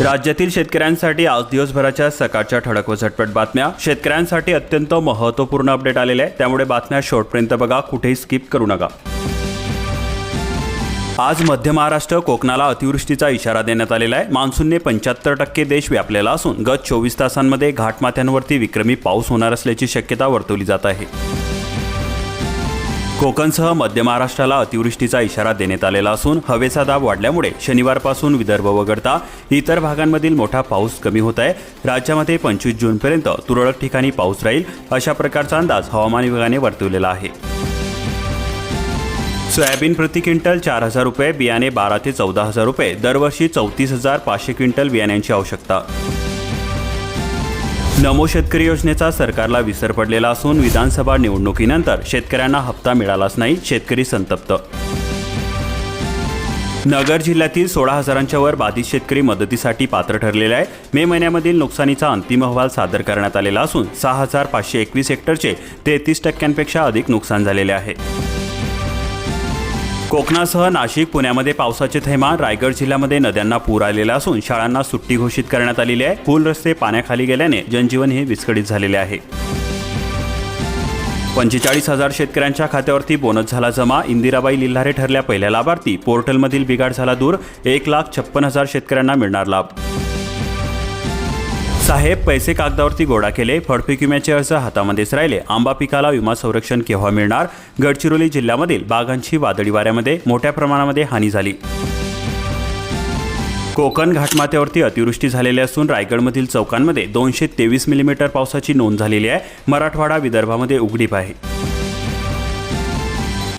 राज्यातील शेतकऱ्यांसाठी आज दिवसभराच्या सकाळच्या ठळक व झटपट बातम्या. शेतकऱ्यांसाठी अत्यंत महत्त्वपूर्ण अपडेट आलेले आहे. त्यामुळे बातम्या शेवटपर्यंत बघा. कुठेही स्किप करू नका. आज मध्य महाराष्ट्र कोकणाला अतिवृष्टीचा इशारा देण्यात आलेला आहे. मान्सूनने पंच्याहत्तर टक्के देश व्यापलेला असून गत चोवीस तासांमध्ये घाटमाथ्यांवरती विक्रमी पाऊस होणार असल्याची शक्यता वर्तवली जात आहे. कोकणसह मध्य महाराष्ट्राला अतिवृष्टीचा इशारा देण्यात आलेला असून हवेचा दाब वाढल्यामुळे शनिवारपासून विदर्भ वगळता इतर भागांमधील मोठा पाऊस कमी होत आहे. राज्यामध्ये पंचवीस जूनपर्यंत तुरळक ठिकाणी पाऊस राहील. अशा प्रकारचा अंदाज हवामान विभागाने वर्तवलेला आहे. सोयाबीन प्रति क्विंटल चार हजार रुपये बियाणे बारा ते चौदा हजार रुपये दरवर्षी चौतीस हजार पाचशे क्विंटल बियाण्यांची आवश्यकता. नमो शेतकरी योजनेचा सरकारला विसर पडलेला असून विधानसभा निवडणुकीनंतर शेतकऱ्यांना हप्ता मिळालाच नाही शेतकरी संतप्त. नगर जिल्ह्यातील सोळा हजारांच्या वर बाधित शेतकरी मदतीसाठी पात्र ठरलेले आहे. मे महिन्यामधील नुकसानीचा अंतिम अहवाल सादर करण्यात आलेला असून सहा हजार पाचशे एकवीस हेक्टरचे तेहतीस टक्क्यांपेक्षा अधिक नुकसान झालेले आहे. कोकणासह नाशिक पुण्यामध्ये पावसाचे थैमान रायगड जिल्ह्यामध्ये नद्यांना पूर आलेला असून शाळांना सुट्टी घोषित करण्यात आलेली आहे. पूल रस्ते पाण्याखाली गेल्याने जनजीवन हे विस्कळीत झालेले आहे. पंचेचाळीस हजार शेतकऱ्यांच्या खात्यावरती बोनस झाला जमा. इंदिराबाई लिल्हारे ठरल्या पहिल्या लाभार्थी. पोर्टलमधील बिघाड झाला दूर. एक लाख छप्पन हजार शेतकऱ्यांना मिळणार लाभ. साहेब पैसे कागदावरती गोळा केले फडपीक विम्याचे अर्ज हातामध्येच राहिले. आंबा पिकाला विमा संरक्षण केव्हा मिळणार? गडचिरोली जिल्ह्यामधील बागांची वादळी वाऱ्यामध्ये मोठ्या प्रमाणामध्ये हानी झाली. कोकण घाटमाथ्यावरती अतिवृष्टी झालेली असून रायगडमधील चौकांमध्ये दोनशे तेवीस मिलीमीटर पावसाची नोंद झालेली आहे. मराठवाडा विदर्भामध्ये उघडीप आहे.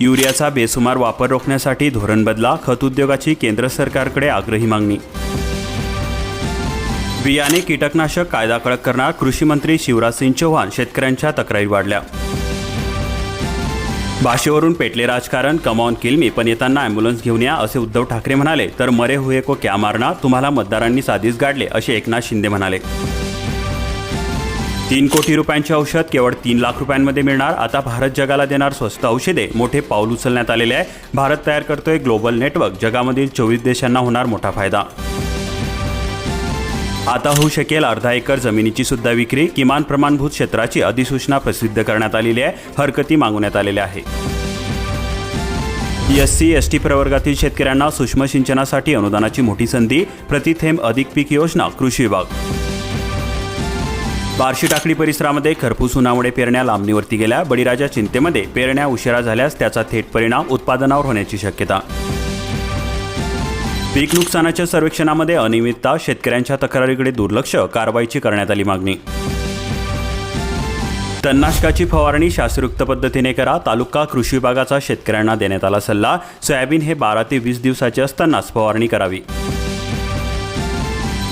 युरियाचा बेसुमार वापर रोखण्यासाठी धोरण बदला खत उद्योगाची केंद्र सरकारकडे आग्रही मागणी. बियाणे कीटकनाशक कायदा कडक करणार कृषी मंत्री शिवराज सिंग चौहान शेतकऱ्यांच्या तक्रारी वाढल्या. भाषेवरून पेटले राजकारण कमावून किलमी पण येताना अँब्युलन्स घेऊन या असे उद्धव ठाकरे म्हणाले तर मरे हुए को क्या मारना तुम्हाला मतदारांनी साधीच गाडले असे एकनाथ शिंदे म्हणाले. तीन कोटी रुपयांचे औषध केवळ तीन लाख रुपयांमध्ये मिळणार आता भारत जगाला देणार स्वस्त औषधे मोठे पाऊल उचलण्यात आलेले आहे. भारत तयार करतोय ग्लोबल नेटवर्क जगामधील चोवीस देशांना होणार मोठा फायदा. आता होऊ शकेल अर्धा एकर जमिनीची सुद्धा विक्री. किमान प्रमाणभूत क्षेत्राची अधिसूचना प्रसिद्ध करण्यात आलेली आहे. हरकती मागवण्यात आलेल्या आहे एस सी एस टी प्रवर्गातील शेतकऱ्यांना सूक्ष्म सिंचनासाठी अनुदानाची मोठी संधी. प्रतिथेंब अधिक पीक योजना कृषी विभाग. बार्शी टाकडी परिसरामध्ये खरपूस उन्हामुळे पेरण्या लांबणीवरती गेल्या. बळीराजा चिंतेमध्ये पेरण्या उशिरा झाल्यास त्याचा थेट परिणाम उत्पादनावर होण्याची शक्यता. पीक नुकसानाच्या सर्वेक्षणामध्ये अनियमितता शेतकऱ्यांच्या तक्रारीकडे दुर्लक्ष कारवाईची करण्यात आली मागणी. तणनाशकाची फवारणी शास्त्रोक्त पद्धतीने करा तालुका कृषी विभागाचा शेतकऱ्यांना देण्यात आला सल्ला सोयाबीन हे बारा ते वीस दिवसाचे असतानाच फवारणी करावी.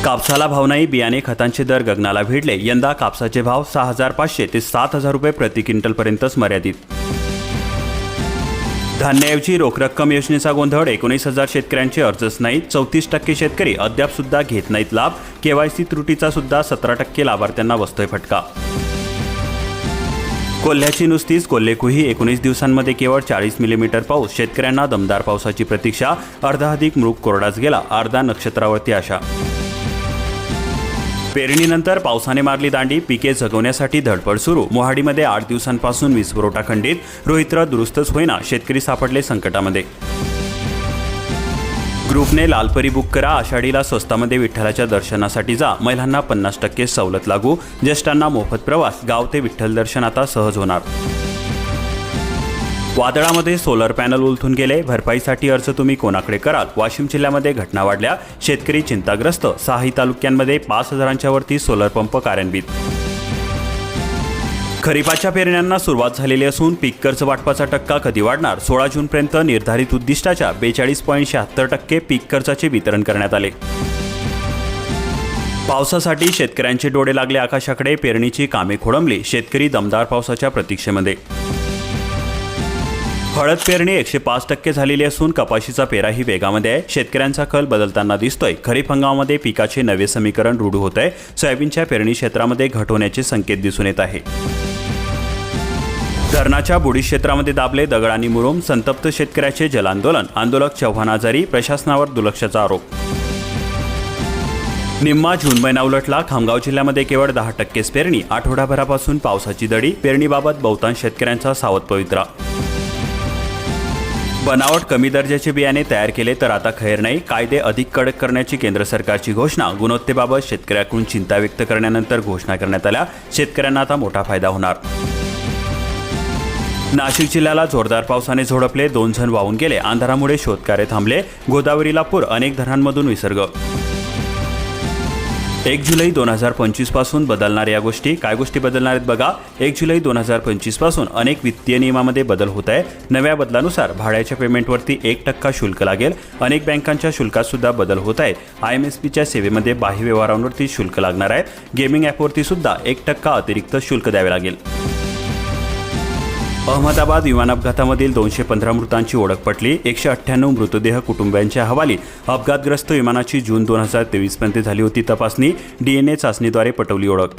कापसाला भाव नाही बियाणे खतांचे दर गगनाला भिडले यंदा कापसाचे भाव सहा हजार पाचशे ते सात हजार रुपये प्रति क्विंटलपर्यंतच मर्यादित. धान्याऐवजी रोख रक्कम योजनेचा गोंधळ एकोणीस हजार शेतकऱ्यांचे अर्जच नाहीत चौतीस टक्के शेतकरी अद्याप सुद्धा घेत नाहीत लाभ केवायसी त्रुटीचा सुद्धा सतरा टक्के लाभार्थ्यांना बसतोय फटका. कोल्ह्याची नुसतीच कोल्हेकुही एकोणीस दिवसांमध्ये केवळ चाळीस मिलीमीटर पाऊस शेतकऱ्यांना दमदार पावसाची प्रतीक्षा अर्धा अधिक मृग कोरडाच गेला अर्धा नक्षत्रावरती आशा पेरणीनंतर पावसाने मारली दांडी पिके जगवण्यासाठी धडपड सुरू. मोहाडीमध्ये आठ दिवसांपासून वीज पुरवठा खंडित. रोहित्र दुरुस्तच होईना शेतकरी सापडले संकटामध्ये. ग्रुपने लालपरी बुक करा आषाढीला स्वस्तामध्ये विठ्ठलाच्या दर्शनासाठी जा. महिलांना पन्नास टक्के सवलत लागू. ज्येष्ठांना मोफत प्रवास. गाव ते विठ्ठल दर्शन आता सहज होणार. वादळामध्ये सोलर पॅनल उलथून गेले. भरपाईसाठी अर्ज तुम्ही कोणाकडे कराल? वाशिम जिल्ह्यामध्ये घटना वाढल्या. शेतकरी चिंताग्रस्त. सहाही तालुक्यांमध्ये पाच हजारांच्या वरती सोलर पंप कार्यान्वित. खरीपाच्या पेरण्यांना सुरुवात झालेली असून पीक कर्ज वाटपाचा टक्का कधी वाढणार? सोळा जूनपर्यंत निर्धारित उद्दिष्टाच्या बेचाळीस पॉईंट शहात्तर टक्के पीक कर्जाचे वितरण करण्यात आले. पावसासाठी शेतकऱ्यांचे डोळे लागले आकाशाकडे. पेरणीची कामे खोळंबली शेतकरी दमदार पावसाच्या प्रतीक्षेमध्ये. हळद पेरणी एकशे पाच टक्के झालेली असून कपाशीचा पेराही वेगामध्ये आहे. शेतकऱ्यांचा कल बदलताना दिसतोय. खरीप हंगामामध्ये पिकाचे नवे समीकरण रूढ होत आहे सोयाबीनच्या पेरणी क्षेत्रामध्ये घट होण्याचे संकेत दिसून येत आहे. धरणाच्या बुडी क्षेत्रामध्ये दाबले दगड आणि मुरुम संतप्त शेतकऱ्याचे जलांदोलन आंदोलक चव्हाण आजारी प्रशासनावर दुर्लक्षाचा आरोप. निम्मा जून महिना उलटला खामगाव जिल्ह्यामध्ये केवळ दहा टक्केच पेरणी आठवडाभरापासून पावसाची दडी पेरणीबाबत बहुतांश शेतकऱ्यांचा सावध पवित्रा बनावट कमी दर्जाचे बियाणे तयार केले तर आता खैर नाही. कायदे अधिक कडक करण्याची केंद्र सरकारची घोषणा. गुणवत्तेबाबत शेतकऱ्याकडून चिंता व्यक्त करण्यानंतर घोषणा करण्यात आल्या. शेतकऱ्यांना आता मोठा फायदा होणार. नाशिक जिल्ह्याला जोरदार पावसाने झोडपले. दोन जण वाहून गेले. अंधारामुळे शोधकार्य थांबले. गोदावरीला पूर अनेक धरणांमधून विसर्ग एक जुलै दोन हजार पंचवीसपासून बदलणार या गोष्टी काय गोष्टी बदलणार आहेत बघा? एक जुलै दोन हजार पंचवीसपासून अनेक वित्तीय नियमामध्ये बदल होत आहे. नव्या बदलानुसार भाड्याच्या पेमेंटवरती एक टक्का शुल्क लागेल. अनेक बँकांच्या शुल्कात सुद्धा बदल होत आहेत. आय एम एस पीच्या सेवेमध्ये बाह्य व्यवहारांवरती शुल्क लागणार आहे. गेमिंग ॲपवरती सुद्धा एक टक्का अतिरिक्त शुल्क द्यावे लागेल. अहमदाबाद विमान अपघातामधील दोनशे पंधरा मृतांची ओळख पटली. एकशे अठ्ठ्याण्णव मृतदेह कुटुंबियांच्या हवाली. अपघातग्रस्त विमानाची जून दोन हजार तेवीसपर्यंत झाली होती तपासणी. डीएनए चाचणीद्वारे पटवली ओळख.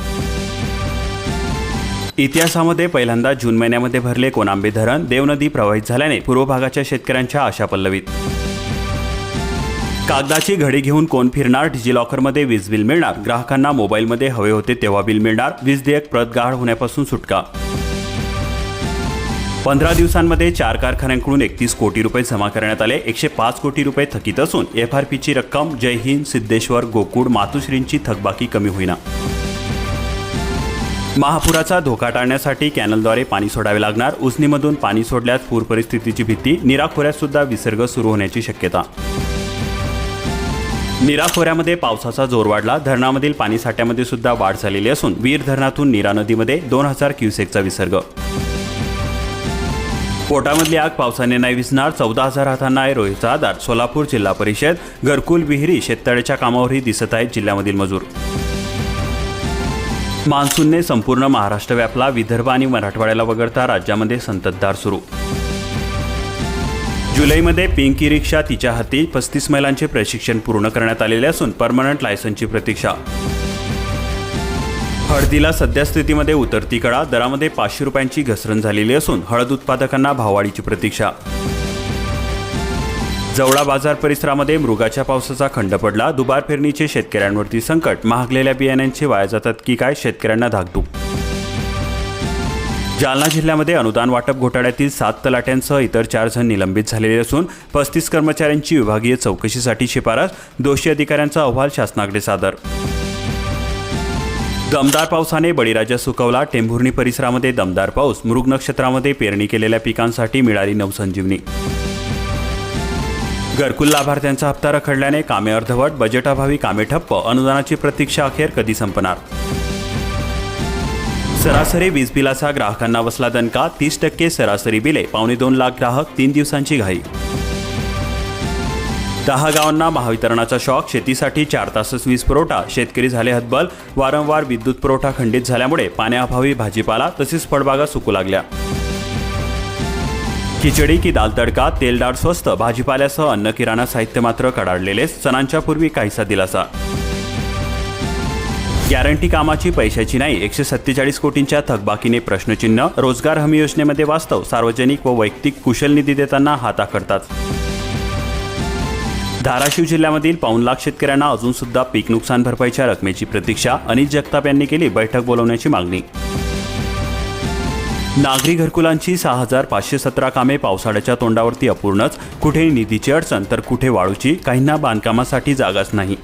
इतिहासामध्ये पहिल्यांदा जून महिन्यामध्ये भरले कोनांबे धरण. देवनदी प्रवाहित झाल्याने पूर्व भागाच्या शेतकऱ्यांच्या आशा पल्लवीत. कागदाची घडी घेऊन कोण फिरणार? डिजिलॉकरमध्ये वीज बिल मिळणार. ग्राहकांना मोबाईलमध्ये हवे होते तेव्हा बिल मिळणार. वीज देयक प्रत होण्यापासून सुटका. पंधरा दिवसांमध्ये चार कारखान्यांकडून एकतीस कोटी रुपये जमा करण्यात आले. एकशे पाच कोटी रुपये थकीत असून एफ आर पीची रक्कम जय हिंद सिद्धेश्वर गोकुळ मातुश्रींची थकबाकी कमी होईना. महापुराचा धोका टाळण्यासाठी कॅनलद्वारे पाणी सोडावे लागणार. उजनीमधून पाणी सोडल्यास पूर परिस्थितीची भीती. निराखोऱ्यात सुद्धा विसर्ग सुरू होण्याची शक्यता. निराखोऱ्यामध्ये पावसाचा जोर वाढला. धरणामधील पाणी साठ्यामध्ये सुद्धा वाढ झालेली असून वीर धरणातून नीरा नदीमध्ये दोन हजार क्युसेकचा विसर्ग पोटामधली आग पावसाने नाही विसणार चौदा हजार हातांना आहे रोहितचा आधार सोलापूर जिल्हा परिषद घरकुल विहिरी शेततळ्याच्या कामावरही दिसत आहेत जिल्ह्यामधील मजूर. मान्सूनने संपूर्ण महाराष्ट्र व्यापला. विदर्भ आणि मराठवाड्याला वगळता राज्यामध्ये संततधार सुरू. जुलैमध्ये पिंकी रिक्षा तिच्या हाती. पस्तीस महिलांचे प्रशिक्षण पूर्ण करण्यात आलेले असून परमनंट लायसन्सची प्रतीक्षा. हळदीला सद्यस्थितीमध्ये उतरती कळा. दरामध्ये पाचशे रुपयांची घसरण झालेली असून हळद उत्पादकांना भाववाढीची प्रतीक्षा. जवळा बाजार परिसरामध्ये मृगाच्या पावसाचा खंड पडला. दुबार पेरणीचे शेतकऱ्यांवरती संकट. महागलेल्या बियाण्यांचे वाया जातात की काय? शेतकऱ्यांना धाकधूक. जालना जिल्ह्यामध्ये अनुदान वाटप घोटाळ्यातील सात तलाट्यांसह इतर चार जण निलंबित झालेले असून पस्तीस कर्मचाऱ्यांची विभागीय चौकशीसाठी शिफारस. दोषी अधिकाऱ्यांचा अहवाल शासनाकडे सादर. दमदार पावसाने बळीराजा सुकवला. टेंभुर्णी परिसरामध्ये दमदार पाऊस. मृग नक्षत्रामध्ये पेरणी केलेल्या पिकांसाठी मिळाली नवसंजीवनी घरकुल लाभार्थ्यांचा हप्ता रखडल्याने कामे अर्धवट बजेटाभावी कामे ठप्प. अनुदानाची प्रतीक्षा अखेर कधी संपणार? सरासरी वीज बिलाचा ग्राहकांना बसला दणका. तीस टक्के सरासरी बिले. पावणे दोन लाख ग्राहक तीन दिवसांची घाई दहा गावांना महावितरणाचा शॉक शेतीसाठी चार तासच वीज पुरवठा शेतकरी झाले हतबल वारंवार विद्युत पुरवठा खंडित झाल्यामुळे पाण्याअभावी भाजीपाला तसेच फळबागा सुकू लागल्या. खिचडी की दाल तडका तेल डाळ स्वस्त भाजीपाल्यासह अन्न किराणा साहित्य मात्र कडाडलेले सणांच्या पूर्वी काहीसा दिलासा. गॅरंटी कामाची पैशाची नाही एकशे सत्तेचाळीस कोटींच्या थकबाकीने प्रश्नचिन्ह रोजगार हमी योजनेमध्ये वास्तव सार्वजनिक व वैयक्तिक कुशल निधी देताना हाता करतात धाराशिव जिल्ह्यामधील पाऊन लाख शेतकऱ्यांना अजून सुद्धा पीक नुकसान भरपाईच्या रकमेची प्रतीक्षा अनिल जगताप यांनी केली बैठक बोलवण्याची मागणी. नागरी घरकुलांची सहा हजार पाचशे सतरा कामे पावसाळ्याच्या तोंडावरती अपूर्णच. कुठे निधीची अडचण तर कुठे वाळूची काहींना बांधकामासाठी जागाच नाही.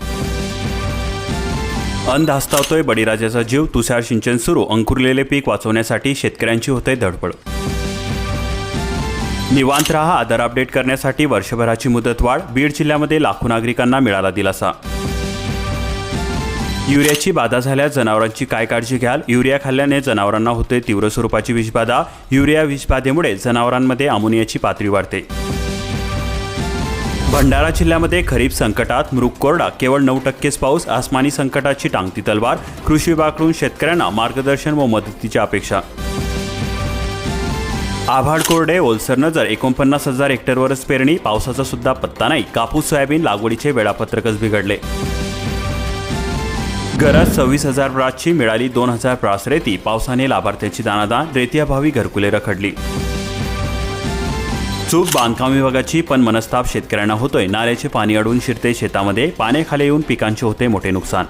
अंध हस्तावतोय बळीराजाचा जीव तुषार सिंचन सुरू अंकुरलेले पीक वाचवण्यासाठी शेतकऱ्यांची होते धडपड. निवांत रहा आधार अपडेट करण्यासाठी वर्षभराची मुदतवाढ बीड जिल्ह्यामध्ये लाखो नागरिकांना मिळाला दिलासा. युरियाची बाधा झाल्यास जनावरांची काय काळजी घ्याल? युरिया खाल्ल्याने जनावरांना होते तीव्र स्वरूपाची विषबाधा युरिया विषबाधेमुळे जनावरांमध्ये अमोनियाची पातळी वाढते. भंडारा जिल्ह्यामध्ये खरीप संकटात मृग कोरडा केवळ नऊ टक्केच पाऊस आसमानी संकटाची टांगती तलवार. कृषी विभागाकडून शेतकऱ्यांना मार्गदर्शन व मदतीच्या अपेक्षा. आभाड कोरडे ओलसर नजर एकोणपन्नास हजार हेक्टरवरच पेरणी पावसाचा सुद्धा पत्ता नाही. कापूस सोयाबीन लागवडीचे वेळापत्रकच बिघडले. घरात सव्वीस हजार ब्रासची मिळाली दोन हजार ब्रास रेती. पावसाने लाभार्थ्याची दानादान रेतीअभावी घरकुले रखडली. चूक बांधकाम विभागाची पण मनस्ताप शेतकऱ्यांना होतोय. नाल्याचे पाणी अडून शिरते शेतामध्ये. पाण्याखाली येऊन पिकांचे होते मोठे नुकसान.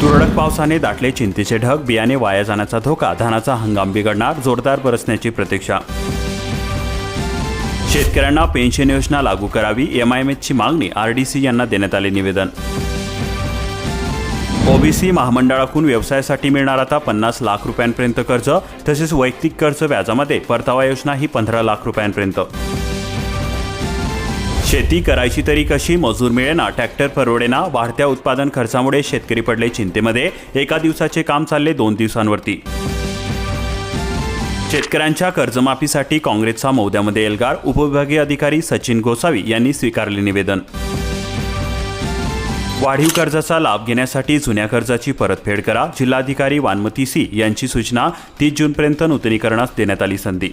तुरळक पावसाने दाटले चिंतेचे ढग बियाणे वाया जाण्याचा धोका धानाचा हंगाम बिघडणार जोरदार बरसण्याची प्रतीक्षा. शेतकऱ्यांना पेन्शन योजना लागू करावी एमआयएमएचची मागणी आरडीसी यांना देण्यात आले निवेदन. ओबीसी महामंडळाकडून व्यवसायासाठी मिळणार आता पन्नास लाख रुपयांपर्यंत कर्ज तसेच वैयक्तिक कर्ज व्याजामध्ये परतावा योजना ही पंधरा लाख रुपयांपर्यंत. शेती करायची तरी कशी मजूर मिळेना? ट्रॅक्टर परवडेना? वाढत्या उत्पादन खर्चामुळे शेतकरी पडले चिंतेमध्ये. एका दिवसाचे काम चालले दोन दिवसांवरती. शेतकऱ्यांच्या कर्जमाफीसाठी काँग्रेसचा मौद्यामध्ये एल्गार. उपविभागीय अधिकारी सचिन गोसावी यांनी स्वीकारले निवेदन. वाढीव कर्जाचा लाभ घेण्यासाठी जुन्या कर्जाची परतफेड करा. जिल्हाधिकारी वानमती सी यांची सूचना. तीस जूनपर्यंत नूतनीकरणास देण्यात आली संधी.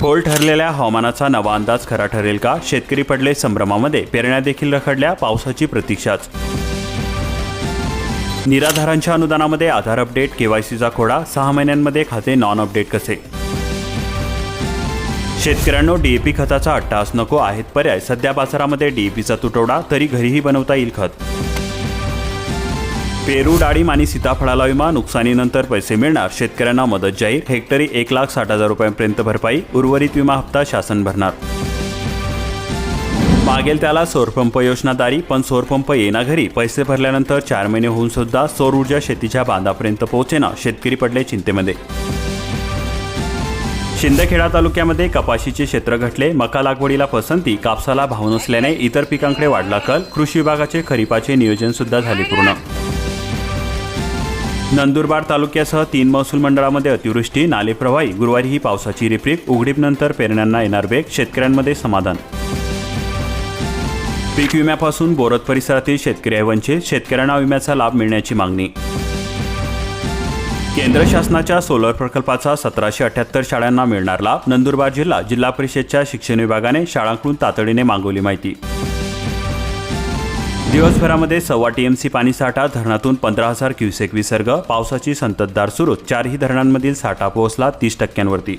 फोल ठरलेल्या हवामानाचा नवा अंदाज खरा ठरेल का? शेतकरी पडले संभ्रमामध्ये पेरण्या देखील रखडल्या पावसाची प्रतीक्षाच. निराधारांच्या अनुदानामध्ये आधार अपडेट केवायसीचा खोडा सहा महिन्यांमध्ये खाते नॉन अपडेट कसे? शेतकऱ्यांनो डीएपी खताचा अट्टास नको आहेत पर्याय. सध्या बाजारामध्ये डीएपीचा तुटवडा तरी घरीही बनवता येईल खत. पेरू डाळिंब आणि सीताफळाला विमा नुकसानीनंतर पैसे मिळणार. शेतकऱ्यांना मदत जाहीर. हेक्टरी एक लाख साठ हजार रुपयांपर्यंत भरपाई. उर्वरित विमा हप्ता शासन भरणार. मागेल त्याला सौरपंप योजनादारी पण सौरपंप येना घरी. पैसे भरल्यानंतर चार महिने होऊन सुद्धा सौर ऊर्जा शेतीच्या बांधापर्यंत पोहोचेना शेतकरी पडले चिंतेमध्ये. शिंदखेडा तालुक्यामध्ये कपाशीचे क्षेत्र घटले. मका लागवडीला पसंती कापसाला भाव नसल्याने इतर पिकांकडे वाढला कल. कृषी विभागाचे खरीपाचे नियोजन सुद्धा झाले पूर्ण. नंदुरबार तालुक्यासह तीन महसूल मंडळामध्ये अतिवृष्टी नालेप्रवाही गुरुवारी ही पावसाची रिपरिप उघडीपनंतर पेरण्यांना येणार वेग शेतकऱ्यांमध्ये समाधान. पीक विम्यापासून बोरत परिसरातील शेतकरी आहे वंचित शेतकऱ्यांना विम्याचा लाभ मिळण्याची मागणी. केंद्र शासनाच्या सोलर प्रकल्पाचा सतराशे अठ्याहत्तर शाळांना मिळणार लाभ नंदुरबार जिल्हा जिल्हा परिषदच्या शिक्षण विभागाने शाळांकडून तातडीने मागवली माहिती. दिवसभरामध्ये सव्वा टीएमसी पाणीसाठा धरणातून पंधरा हजार क्युसेक विसर्ग पावसाची संततधार सुरू चारही धरणांमधील साठा पोहोचला तीस टक्क्यांवरती.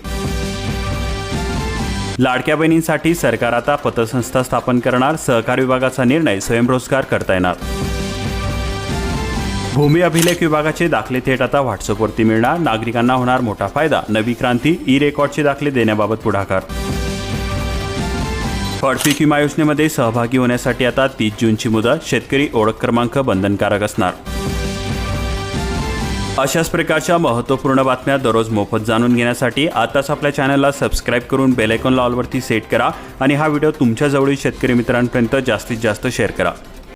लाडक्या बहिणींसाठी सरकार आता पतसंस्था स्थापन करणार सहकार विभागाचा निर्णय स्वयंरोजगार करता येणार. भूमी अभिलेख विभागाचे दाखले थेट आता व्हॉट्सअपवरती मिळणार नागरिकांना होणार मोठा फायदा नवी क्रांती ई रेकॉर्डचे दाखले देण्याबाबत पुढाकार. फळपीक विमा योजनेमध्ये सहभागी होण्यासाठी आता तीस जूनची मुदत शेतकरी ओळख क्रमांक बंधनकारक असणार. अशाच प्रकारच्या महत्त्वपूर्ण बातम्या दररोज मोफत जाणून घेण्यासाठी आताच आपल्या चॅनलला सबस्क्राईब करून बेलायकॉन लॉलवरती सेट करा आणि हा व्हिडिओ तुमच्या जवळील शेतकरी मित्रांपर्यंत जास्तीत जास्त शेअर करा.